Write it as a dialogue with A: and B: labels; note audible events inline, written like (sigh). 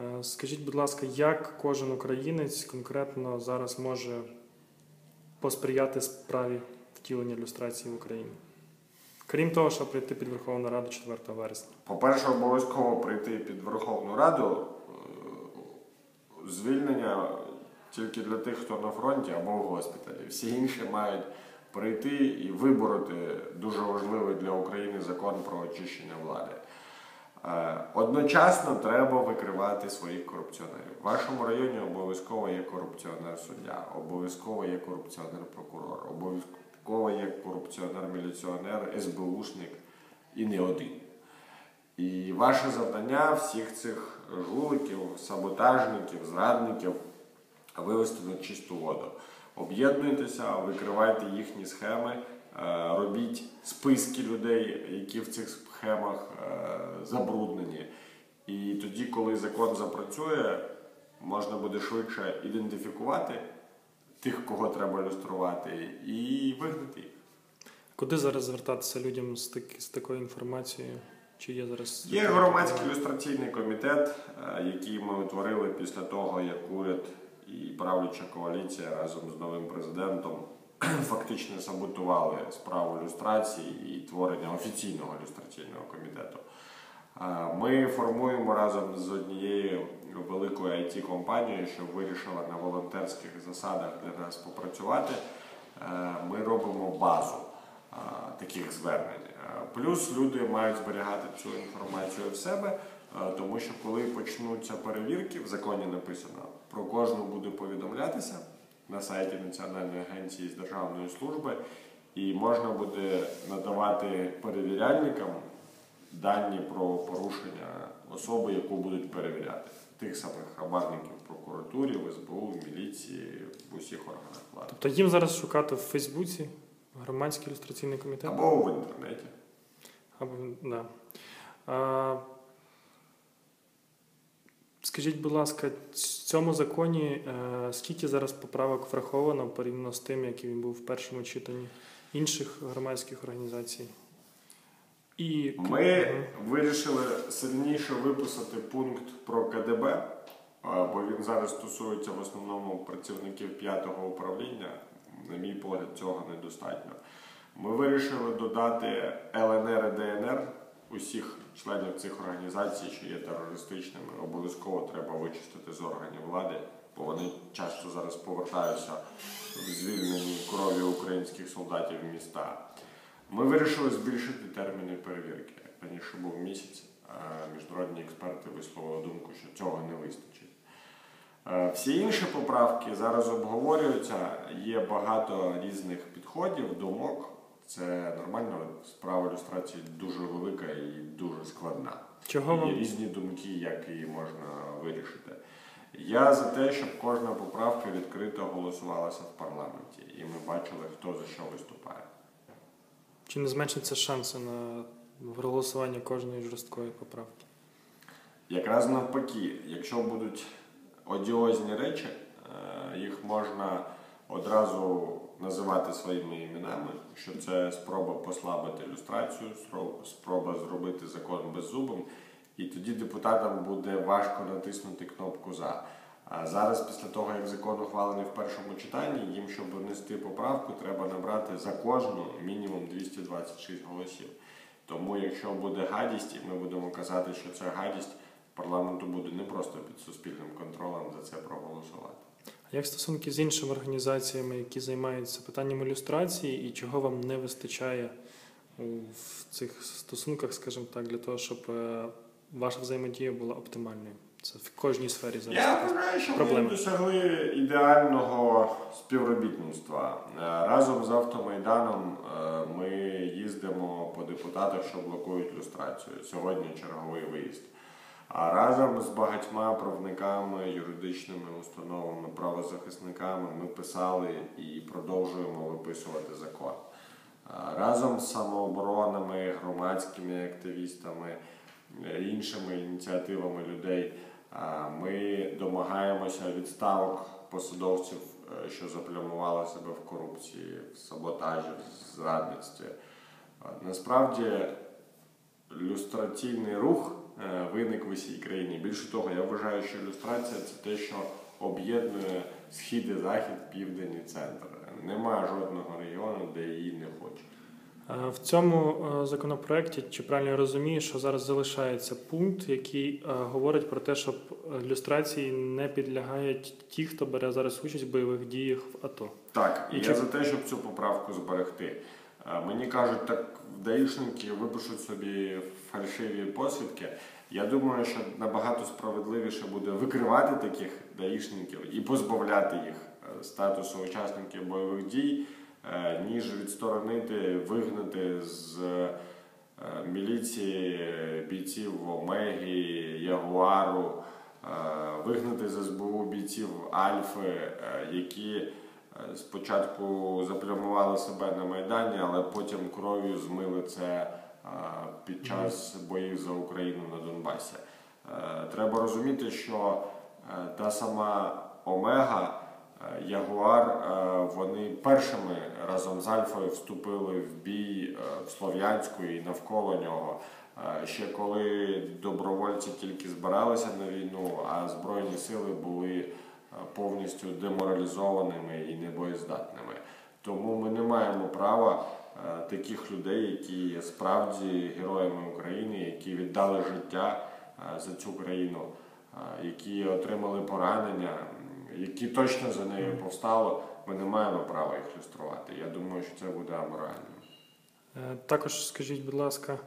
A: Е, Скажіть, будь ласка, як кожен українець конкретно зараз може посприяти справі втілення люстрації в Україні? Крім того, щоб прийти під Верховну Раду 4 вересня.
B: По-перше, обов'язково прийти під Верховну Раду. Е, Звільнення тільки для тих, хто на фронті або в госпіталі. Всі інші мають прийти і вибороти дуже важливий для України закон про очищення влади. Е, Одночасно треба викривати своїх корупціонерів. В вашому районі обов'язково є корупціонер суддя, обов'язково є корупціонер прокурор, обов'язково є корупціонер-міліціонер, СБУшник і не один. І ваше завдання всіх цих жуликів, саботажників, зрадників вивести на чисту воду. Об'єднуйтеся, викривайте їхні схеми, робіть списки людей, які в цих схемах е, забруднені. І тоді, коли закон запрацює, можна буде швидше ідентифікувати тих, кого треба люструвати, і вигнати їх.
A: Куди зараз звертатися людям з, таки, з такою інформацією? Чи є зараз
B: Є громадський ілюстраційний комітет, е, який ми утворили після того, як уряд і правляча коаліція разом з новим президентом (clears throat) фактично саботували справу ілюстрації і творення офіційного ілюстраційного комітету. Ми формуємо разом з однією великою it компанією що вирішила на волонтерських засадах для нас попрацювати. Е, Ми робимо базу е, таких звернень. Е, Плюс люди мають зберігати цю інформацію в себе, тому що коли почнуться перевірки, в законі написано про кожну буде повідомлятися на сайті Національної агенції з державної служби, і можна буде надавати перевіряльникам дані про порушення особи, яку будуть перевіряти. Тих самих хабарників в прокуратурі, в СБУ, в міліції, в усіх органах влади.
A: Тобто їм зараз шукати в Фейсбуці громадський ілюстраційний комітет?
B: Або в інтернеті.
A: Або, да. а, скажіть, будь ласка, в цьому законі е, скільки зараз поправок враховано порівняно з тим, який він був в першому читанні інших громадських організацій? І
B: Ми вирішили сильніше виписати пункт про КДБ, бо він зараз стосується в основному працівників п'ятого управління. На мій погляд, цього недостатньо. Ми вирішили додати ЛНР і ДНР усіх членів цих організацій, що є терористичними. Обов'язково треба вичистити з органів влади, бо вони часто зараз повертаються в звільнені крові українських солдатів в міста. Ми вирішили збільшити терміни перевірки. Раніше був місяць, міжнародні експерти висловили думку, що цього не вистачить. Е, Всі інші поправки зараз обговорюються. Є багато різних підходів, думок. Це нормально. Справа ілюстрації дуже велика і дуже складна.
A: Чого
B: Є різні думки, як її можна вирішити. Я за те, щоб кожна поправка відкрито голосувалася в парламенті, і ми бачили, хто за що виступає.
A: чи не зменшаться шанси на проголосування кожної жорсткої поправки?
B: Якраз навпаки, якщо будуть одіозні речі, е, їх можна одразу називати своїми іменами, що це спроба послабити ілюстрацію, спроба зробити закон беззубим, і тоді депутатам буде важко натиснути кнопку за. А зараз, після того, як закон ухвалений в першому читанні, їм, щоб внести поправку, треба набрати за кожну мінімум 226 голосів. Тому, якщо буде гадість, і ми будемо казати, що це гадість, парламенту буде не просто під суспільним контролем за це проголосувати.
A: Як стосунки з іншими організаціями, які займаються питанням ілюстрації, і чого вам не вистачає в цих стосунках, скажімо так, для того, щоб е, ваша взаємодія була оптимальною? Це в кожній сфері зараз.
B: Я вважаю, що
A: проблема.
B: ми досягли ідеального співробітництва. Е, Разом з автомайданом е, ми їздимо по депутатах, що блокують люстрацію. Сьогодні черговий виїзд. А разом з багатьма правниками, юридичними установами, правозахисниками ми писали і продовжуємо виписувати закон. Разом з самооборонами, громадськими активістами, іншими ініціативами людей ми домагаємося відставок посадовців, е, що заплямували себе в корупції, в саботажі, в зрадництві. Насправді люстраційний рух виник в усій країні. Більше того, я вважаю, що ілюстрація це те, що об'єднує схід і захід, південь і центр. Немає жодного регіону, де її не хочуть.
A: Е, В цьому е, законопроекті, чи правильно я розумію, що зараз залишається пункт, який е, говорить про те, щоб ілюстрації не підлягають ті, хто бере зараз участь в бойових діях в АТО.
B: Так, і
A: І
B: я
A: чи-
B: за те, щоб цю поправку зберегти. Мені кажуть, так даїшники випишуть собі фальшиві посвідки. Я думаю, що набагато справедливіше буде викривати таких даїшників і позбавляти їх е, статусу учасників бойових дій, е, ніж відсторонити, вигнати з е, міліції бійців Омегі, Ягуару, вигнати з СБУ бійців Альфи, які спочатку заплямували себе на Майдані, але потім кров'ю змили це е, під час боїв за Україну на Донбасі. Е, Треба розуміти, що е, та сама Омега, Ягуар, вони першими разом з Альфою вступили в бій в Слов'янську і навколо нього. Ще коли добровольці тільки збиралися на війну, а збройні сили були повністю деморалізованими і небоєздатними. Тому ми не маємо права е, таких людей, які є справді героями України, які віддали життя е, за цю країну, е, які отримали поранення, які точно за нею повстали. Ми не маємо права їх люструвати. Я думаю, що це буде аморально.
A: Також скажіть, будь ласка,